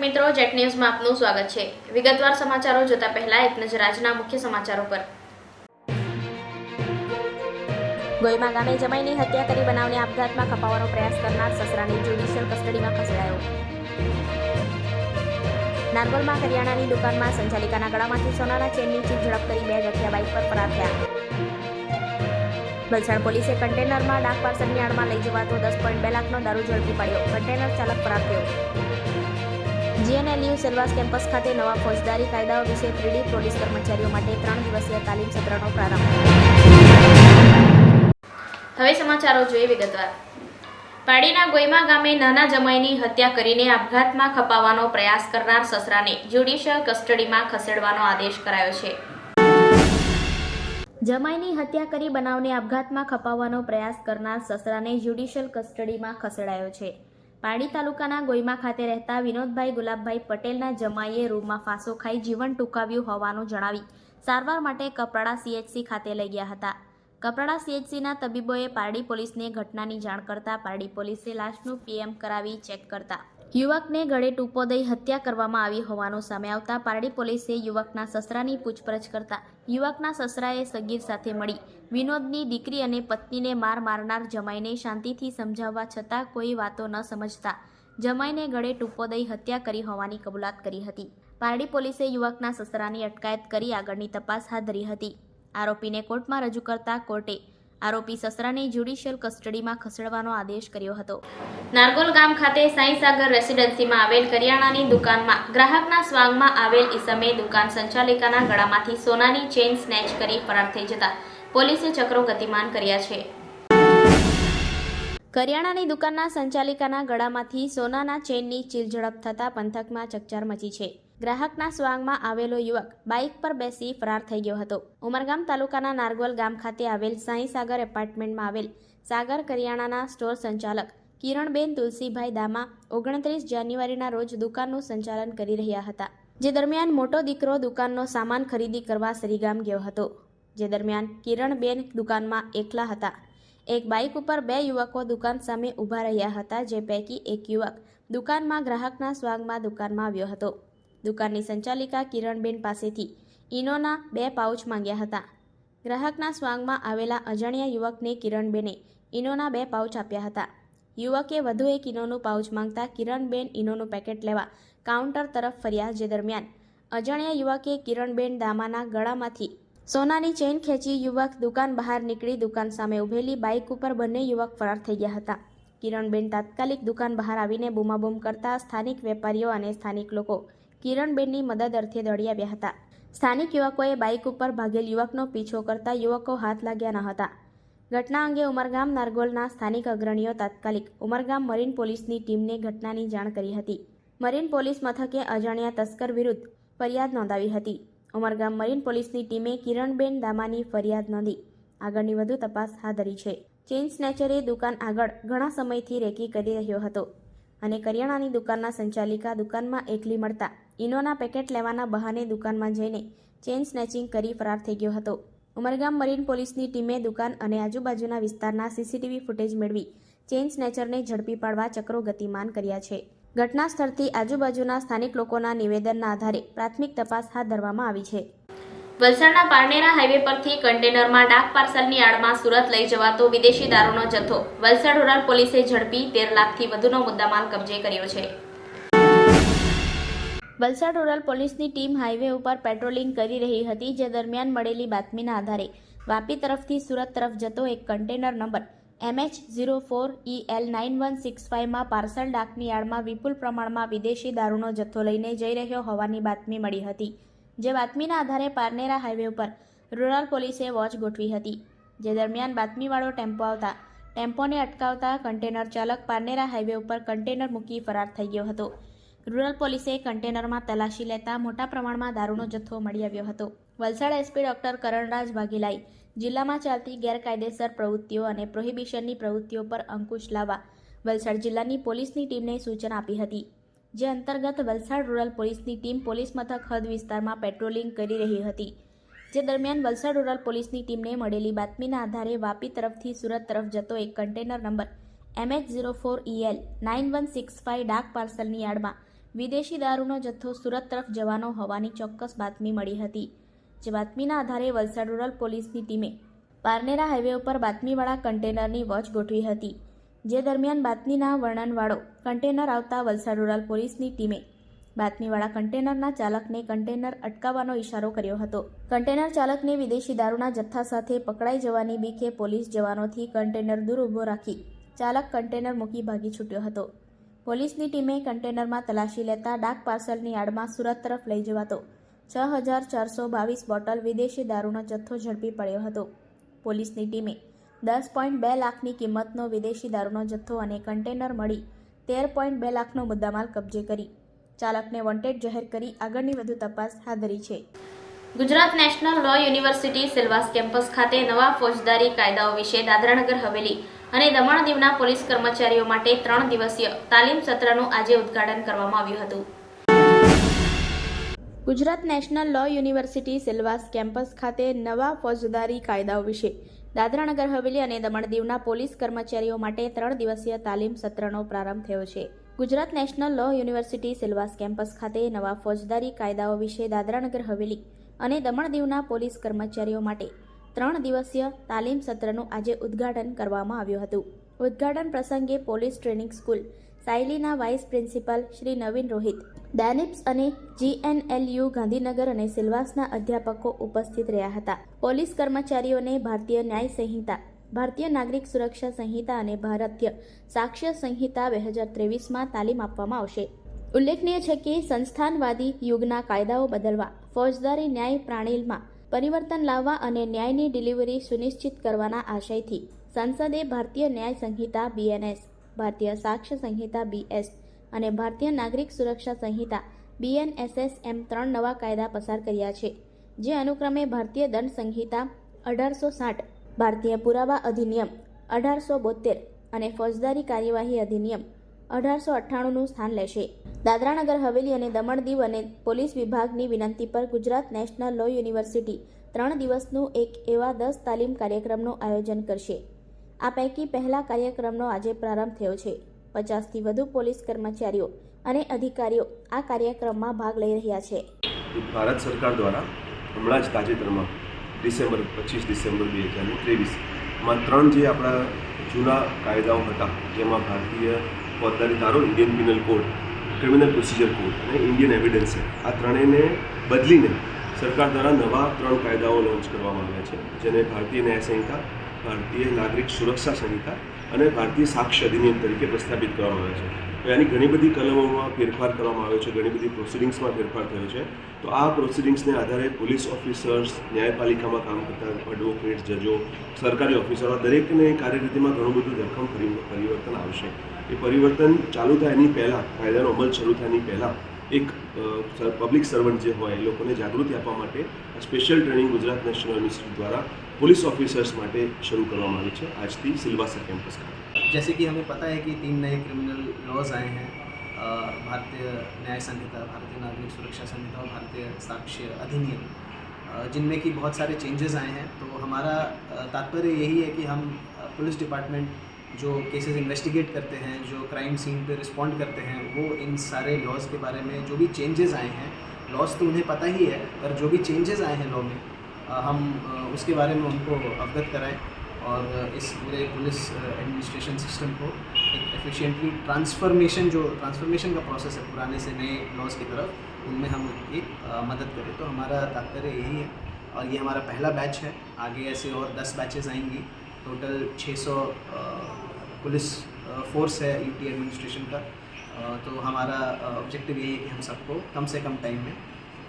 મિત્રો, જેટ ન્યૂઝમાં આપનું સ્વાગત છે. વિગતવાર સમાચારો જોતા પહેલા એક નજર આજના મુખ્ય સમાચારો પર. ગોયમા ગામે જમાઈની હત્યા કરી બનાવને આપઘાતમાં ખપાવવાનો પ્રયાસ કરનાર સસરાને જ્યુડિશિયલ કસ્ટડીમાં ખસેડાયો. નારગોલમાં કરિયાણાની દુકાનમાં સંચાલિકાના ગળામાંથી સોનાના ચેનની ચીજ ઝડપ કરી બે જગ્યા બાઇક પર ફરાર થયા. વલસાડ પોલીસે કન્ટેનરમાં ડાક પાર્સલની આડમાં લઈ જવાતો દસ પોઈન્ટ બે લાખનો દારૂ ઝડપી પાડ્યો. કન્ટેનર ચાલક ફરાર થયો. જીએનએલયુ સેલવાસ કેમ્પસ ખાતે નવા ફોજદારી કાયદાઓ વિશે થ્રીડી પોલીસ કર્મચારીઓ માટે ત્રણ દિવસીય તાલીમ સત્રનો પ્રારંભ. હવે સમાચારો જોઈએ વિગતવાર. પાડીના ગોયમા ગામે નાના જમાઈની હત્યા કરીને આપઘાતમાં ખપાવવાનો પ્રયાસ કરનાર સસરાને જ્યુડિશિયલ કસ્ટડીમાં ખસેડવાનો આદેશ કરાયો છે. જમાઈની હત્યા કરી બનાવને આપઘાતમાં ખપાવવાનો પ્રયાસ કરનાર સસરાને જ્યુડિશિયલ કસ્ટડીમાં ખસેડાયો છે. પાડી તાલુકાના ગોઈમા ખાતે રહેતા વિનોદભાઈ ગુલાબભાઈ પટેલના જમાઈએ રૂમમાં ફાંસો ખાઈ જીવન ટૂંકાવ્યું હોવાનું જણાવી સારવાર માટે કપરાડા સીએચસી ખાતે લઈ ગયા હતા. કપરાડા સીએચસીના તબીબોએ પારડી પોલીસને ઘટનાની જાણ કરતા પારડી પોલીસે લાશનું પીએમ કરાવી ચેક કરતા યુવકને ગળે ટૂંપો દઈ હત્યા કરવામાં આવી હોવાનું સામે આવતા પારડી પોલીસે યુવકના સસરાની પૂછપરછ કરતા યુવકના સસરાએ સગીર સાથે મળી. વિનોદની દીકરી અને પત્નીને માર મારનાર જમાઈને શાંતિથી સમજાવવા છતાં કોઈ વાતો ન સમજતા જમાઈને ગળે ટૂંપો દઈ હત્યા કરી હોવાની કબૂલાત કરી હતી. પારડી પોલીસે યુવકના સસરાની અટકાયત કરી આગળની તપાસ હાથ ધરી હતી. આરોપીને કોર્ટમાં રજૂ કરતા કોર્ટે આરોપી સસરાને જ્યુડિશિયલ કસ્ટડીમાં ખસેડવાનો આદેશ કર્યો હતો. નારગોલ ગામ ખાતે સાંઈસાગર રેસિડેન્સીમાં આવેલ કરિયાણાની દુકાનમાં ગ્રાહકના સ્વાંગમાં આવેલ ઈસમે દુકાન સંચાલિકાના ગળામાંથી સોનાની ચેઇન સ્નેચ કરી ફરાર થઈ જતા પોલીસે ચક્રો ગતિમાન કર્યા છે. કરિયાણાની દુકાનના સંચાલિકાના ગળામાંથી સોનાના ચેનની ચીલ ઝડપ થતાં પંથકમાં ચકચાર મચી છે. ગ્રાહકના સ્વાંગમાં આવેલો યુવક બાઇક પર બેસી ફરાર થઈ ગયો હતો. ઉમરગામ તાલુકાના નારગોલ ગામ ખાતે આવેલ સાંઈ સાગર એપાર્ટમેન્ટમાં આવેલ સાગર કરિયાણાના સ્ટોર સંચાલક કિરણબેન તુલસીભાઈ દામા ઓગણત્રીસ જાન્યુઆરીના રોજ દુકાનનું સંચાલન કરી રહ્યા હતા. જે દરમિયાન મોટો દીકરો દુકાનનો સામાન ખરીદી કરવા સરીગામ ગયો હતો. જે દરમિયાન કિરણબેન દુકાનમાં એકલા હતા. એક બાઇક ઉપર બે યુવકો દુકાન સામે ઊભા રહ્યા હતા, જે પૈકી એક યુવક દુકાનમાં ગ્રાહકના સ્વાંગમાં દુકાનમાં આવ્યો હતો. દુકાનની સંચાલિકા કિરણબેન પાસેથી ઇનોના બે પાઉચ માંગ્યા હતા. ગ્રાહકના સ્વાંગમાં આવેલા અજાણ્યા યુવકને કિરણબેને ઇનોના બે પાઉચ આપ્યા હતા. યુવકે વધુ એક ઇનોનું પાઉચ માંગતા કિરણબેન ઇનોનું પેકેટ લેવા કાઉન્ટર તરફ ફર્યા જે દરમિયાન અજાણ્યા યુવકે કિરણબેન દામાના ગળામાંથી સોનાની ચેઇન ખેંચી યુવક દુકાન બહાર નીકળી દુકાન સામે ઉભેલી બાઇક ઉપર બંને યુવક ફરાર થઈ ગયા હતા. કિરણબેન તાત્કાલિક દુકાન બહાર આવીને બૂમાબૂમ કરતા સ્થાનિક વેપારીઓ અને સ્થાનિક લોકો કિરણબેનની મદદ અર્થે દોડી આવ્યા હતા. સ્થાનિક યુવકોએ બાઇક ઉપર ભાગેલ યુવકનો પીછો કરતા યુવકો હાથ લાગ્યા ન હતા. ઘટના અંગે ઉમરગામ નારગોલના સ્થાનિક અગ્રણીઓ તાત્કાલિક ઉમરગામ મરીન પોલીસની ટીમને ઘટનાની જાણ કરી હતી. મરીન પોલીસ મથકે અજાણ્યા તસ્કર વિરુદ્ધ ફરિયાદ નોંધાવી હતી. ઉમરગામ મરીન પોલીસની ટીમે કિરણબેન દામાની ફરિયાદ નોંધી. આગળની વધુ તપાસ હાથ ધરી છે. ચેઇન સ્નેચરે દુકાન આગળ ઘણા સમયથી રેકી કરી રહ્યો હતો. અને કરિયાણાની દુકાનના સંચાલિકા દુકાનમાં એકલી મળતા ઇનોના પેકેટ લેવાના બહાને દુકાનમાં જઈને ચેઇન સ્નેચિંગ કરી ફરાર થઈ ગયો હતો. ઉમરગામ મરીન પોલીસની ટીમે દુકાન અને આજુબાજુના વિસ્તારના સીસીટીવી ફૂટેજ મેળવી ચેઇન સ્નેચરને ઝડપી પાડવા ચક્રો ગતિમાન કર્યા છે. ઘટના સ્થળથી આજુબાજુના સ્થાનિક લોકોના નિવેદનના આધારે પ્રાથમિક તપાસ હાથ ધરવામાં આવી છે. વલસાડના પારનેરા હાઈવે પરથી કન્ટેનરમાં ડાક પાર્સલની આડમાં સુરત લઈ જવાતો વિદેશી દારૂનો જથ્થો. વલસાડ રૂરલ પોલીસે ઝડપી તેર લાખથી વધુનો મુદ્દામાલ કબજે કર્યો છે. વલસાડ રૂરલ પોલીસની ટીમ હાઈવે ઉપર પેટ્રોલિંગ કરી રહી હતી, જે દરમિયાન મળેલી બાતમીના આધારે વાપી તરફથી સુરત તરફ જતો એક container number MH zero four E L nine one six ફાઇવમાં parcel ડાકની આડમાં વિપુલ પ્રમાણમાં વિદેશી દારૂનો જથ્થો લઈને જઈ રહ્યો હોવાની બાતમી મળી હતી. જે બાતમીના આધારે પારનેરા હાઈવે ઉપર રૂરલ પોલીસે વોચ ગોઠવી હતી. જે દરમિયાન બાતમીવાળો ટેમ્પો આવતા ટેમ્પોને અટકાવતા કન્ટેનર ચાલક પારનેરા હાઈવે ઉપર કન્ટેનર મૂકી ફરાર થઈ ગયો હતો. રૂરલ પોલીસે કન્ટેનરમાં તલાશી લેતા મોટા પ્રમાણમાં દારૂનો જથ્થો મળી આવ્યો હતો. વલસાડ એસપી ડોક્ટર કરણરાજ વાઘેલાએ જિલ્લામાં ચાલતી ગેરકાયદેસર પ્રવૃત્તિઓ અને પ્રોહિબિશનની પ્રવૃત્તિઓ પર અંકુશ લાવવા વલસાડ જિલ્લાની પોલીસની ટીમને સૂચના આપી હતી. જે અંતર્ગત વલસાડ રૂરલ પોલીસની ટીમ પોલીસ મથક હદ વિસ્તારમાં પેટ્રોલિંગ કરી રહી હતી. જે દરમિયાન વલસાડ રૂરલ પોલીસની ટીમને મળેલી બાતમીના આધારે વાપી તરફથી સુરત તરફ જતો એક container number MH zero four EL nine one six five ડાક પાર્સલની યાર્ડમાં વિદેશી દારૂનો જથ્થો સુરત તરફ જવાનો હોવાની ચોક્કસ બાતમી મળી હતી. જે બાતમીના આધારે વલસાડ રૂરલ પોલીસની ટીમે પારનેરા હાઈવે ઉપર બાતમીવાળા કન્ટેનરની વોચ ગોઠવી હતી. જે દરમિયાન બાતમીના વર્ણનવાળો કન્ટેનર આવતા વલસાડ રૂરલ પોલીસની ટીમે બાતમીવાળા કન્ટેનરના ચાલકને કન્ટેનર અટકાવવાનો ઇશારો કર્યો હતો. કન્ટેનર ચાલકને વિદેશી દારૂના જથ્થા સાથે પકડાઈ જવાની બીકે પોલીસ જવાનોથી કન્ટેનર દૂર ઊભો રાખી ચાલક કન્ટેનર મૂકી ભાગી છૂટ્યો હતો. પોલીસની ટીમે કન્ટેનરમાં તલાશી લેતા ડાક પાર્સલની આડમાં સુરત તરફ લઈ જવાતો છ હજાર ચારસો બાવીસ બોટલ વિદેશી દારૂનો જથ્થો ઝડપી પડ્યો હતો. પોલીસની ટીમે દસ પોઈન્ટ બે લાખની કિંમતનો વિદેશી દારૂનો જથ્થો અને કન્ટેનર મળી તેર પોઈન્ટ બે લાખનો મુદ્દામાલ કબજે કરી. ચાલકને વોન્ટેડ જાહેર કરી આગળની વધુ તપાસ હાથ ધરી છે. Gujarat National Law University Silvassa campus ખાતે નવા ફોજદારી કાયદાઓ વિશે દાદરાનગર હવેલી અને દમણ દીવના પોલીસ કર્મચારીઓ માટે ત્રણ દિવસીય તાલીમ સત્રનું આજે ઉદ્ઘાટન કરવામાં આવ્યું હતું. Gujarat National Law University Silvassa campus ખાતે નવા ફોજદારી કાયદાઓ વિશે દાદરાનગર હવેલી અને દમણ દીવના પોલીસ કર્મચારીઓ માટે ત્રણ દિવસીય તાલીમ સત્રનો પ્રારંભ થયો છે. Gujarat National Law University Silvassa campus ખાતે નવા ફોજદારી કાયદાઓ વિશે દાદરાનગર હવેલી અને દમણ દીવના પોલીસ કર્મચારીઓ માટે ત્રણ દિવસીય તાલીમ સત્રનું આજે ઉદ્ઘાટન કરવામાં આવ્યું હતું. ઉદ્ઘાટન પ્રસંગે police training school સાયલીના vice principal Shri Navin Rohit DANIPS અને જીએનએલયુ ગાંધીનગર અને સિલવાસના અધ્યાપકો ઉપસ્થિત રહ્યા હતા. પોલીસ કર્મચારીઓને ભારતીય ન્યાય સંહિતા, ભારતીય નાગરિક સુરક્ષા સંહિતા અને ભારતીય સાક્ષ્ય સંહિતા બે હજાર ત્રેવીસમાં તાલીમ આપવામાં આવશે. ઉલ્લેખનીય છે કે સંસ્થાનવાદી યુગના કાયદાઓ બદલવા, ફોજદારી ન્યાય પ્રણાલીમાં પરિવર્તન લાવવા અને ન્યાયની ડિલિવરી સુનિશ્ચિત કરવાના આશયથી સંસદે ભારતીય ન્યાય સંહિતા બીએનએસ ભારતીય સાક્ષ્ય સંહિતા બીએસ અને ભારતીય નાગરિક સુરક્ષા સંહિતા બીએનએસએસ એમ ત્રણ નવા કાયદા પસાર કર્યા છે, જે અનુક્રમે ભારતીય દંડ સંહિતા અઢારસો સાઠ, ભારતીય પુરાવા અધિનિયમ અઢારસો બોતેર અને ફોજદારી કાર્યવાહી અધિનિયમ અઢારસો અઠ્ઠાણુંનું સ્થાન લેશે. દાદરાનગર હવેલી અને દમણ દીવ અને પોલીસ વિભાગની વિનંતી પર ગુજરાત નેશનલ લો યુનિવર્સિટી ત્રણ દિવસનું એક એવા દસ તાલીમ કાર્યક્રમનું આયોજન કરશે. આ પૈકી પહેલા કાર્યક્રમનો આજે પ્રારંભ થયો છે. પચાસથી વધુ પોલીસ કર્મચારીઓ અને અધિકારીઓ આ કાર્યક્રમમાં ભાગ લઈ રહ્યા છે. ભારત સરકાર દ્વારા હમણાં જ તાજેતરમાં ડિસેમ્બર, પચીસ ડિસેમ્બર બે હજાર ત્રેવીસમાં ત્રણ જે આપણા જૂના કાયદાઓ હતા, જેમાં ભારતીય ફોજદારી ધારો Indian penal code criminal procedure code અને ઇન્ડિયન એવિડન્સ આ ત્રણેયને બદલીને સરકાર દ્વારા નવા ત્રણ કાયદાઓ લોન્ચ કરવામાં આવ્યા છે, જેને ભારતીય ન્યાય સંહિતા, ભારતીય નાગરિક સુરક્ષા સંહિતા અને ભારતીય સાક્ષ્ય અધિનિયમ તરીકે પ્રસ્થાપિત કરવામાં આવે છે. તો એની ઘણી બધી કલમોમાં ફેરફાર કરવામાં આવ્યો છે, ઘણી બધી પ્રોસિડિંગ્સમાં ફેરફાર થયો છે. તો આ પ્રોસિડિંગ્સને આધારે પોલીસ ઓફિસર્સ ન્યાયપાલિકામાં કામ કરતા એડવોકેટ જજો, સરકારી ઓફિસરો દરેકને કાર્યરીતિમાં ઘણું બધું ધરખમ પરી- પરિવર્તન આવશે. એ પરિવર્તન ચાલુ થાય એની પહેલાં, કાયદાનો અમલ શરૂ થાય એની પહેલાં એક પબ્લિક સર્વન્ટ જે હોય એ લોકોને જાગૃતિ આપવા માટે special training Gujarat national university દ્વારા પોલીસ ઓફિસર્સ માટે શરૂ કરવામાં આવી છે આજથી સિલવાસા કેમ્પસ ખાતે जैसे कि हमें पता है कि तीन नए क्रिमिनल लॉज आए हैं अ, भारतीय न्याय संहिता भारतीय नागरिक सुरक्षा संहिता और भारतीय साक्ष्य अधिनियम अ, जिनमें कि बहुत सारे चेंजेस आए हैं तो हमारा अ, तात्पर्य यही है कि हम अ, पुलिस डिपार्टमेंट जो केसेस इन्वेस्टिगेट करते हैं जो क्राइम सीन पे रिस्पॉन्ड करते हैं वो इन सारे लॉज के बारे में जो भी चेंजेस आए हैं लॉज तो उन्हें पता ही है पर जो भी चेंजेस आए हैं लॉ में अ, हम उसके बारे में उनको अवगत कराएँ और इस पूरे पुलिस एडमिनिस्ट्रेशन सिस्टम को एक एफिशिएंटली ट्रांसफॉर्मेशन जो ट्रांसफॉर्मेशन का प्रोसेस है पुराने से नए लॉज की तरफ़ उनमें हम उनकी मदद करें। तो हमारा तात्पर्य यही है और ये हमारा पहला बैच है। आगे ऐसे और दस बैचेस आएँगी। टोटल 600 अ, पुलिस फोर्स है यूटी एडमिनिस्ट्रेशन का। तो हमारा ऑब्जेक्टिव यही है कि हम सबको कम से कम टाइम में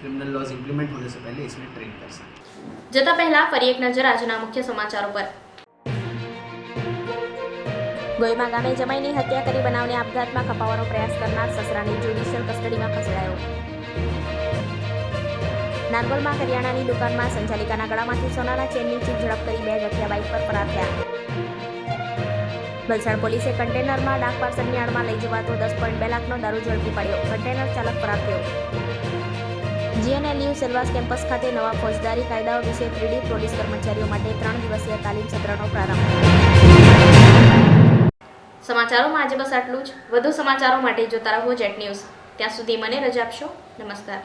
क्रिमिनल लॉज इम्प्लीमेंट होने से पहले इसमें ट्रेन कर सकें। જતા પહેલા ફરી એક નજર આજના મુખ્ય સમાચારો પર. ગોયમા ગામે જમાઈની હત્યા કરી બનાવને આપઘાતમાં ખપાવવાનો પ્રયાસ કરનાર સસરાને જ્યુડિશિયલ કસ્ટડીમાં ખસેડાયો. નારગોલમાં કરિયાણાની દુકાનમાં સંચાલિકાના ગળામાંથી સોનાના ચેનની ચીજ ઝડપ કરી બે જગ્યા બાઇક પર ફરાર થયા. વલસાડ પોલીસે કન્ટેનરમાં ડાક પાર્સલની આડમાં લઈ જવાતો દસ પોઈન્ટ બે લાખનો દારૂ ઝડપી પાડ્યો. કન્ટેનર ચાલક ફરાર થયો. જીએનએલયુ સેલવાસ કેમ્પસ ખાતે નવા ફોજદારી કાયદાઓ વિશે થ્રીડી પોલીસ કર્મચારીઓ માટે ત્રણ દિવસીય તાલીમ સત્રનો પ્રારંભ. સમાચારોમાં આજે બસ આટલું જ. વધુ સમાચારો માટે જોતા રહો જેટ ન્યૂઝ. ત્યાં સુધી મને રજા આપશો. નમસ્કાર.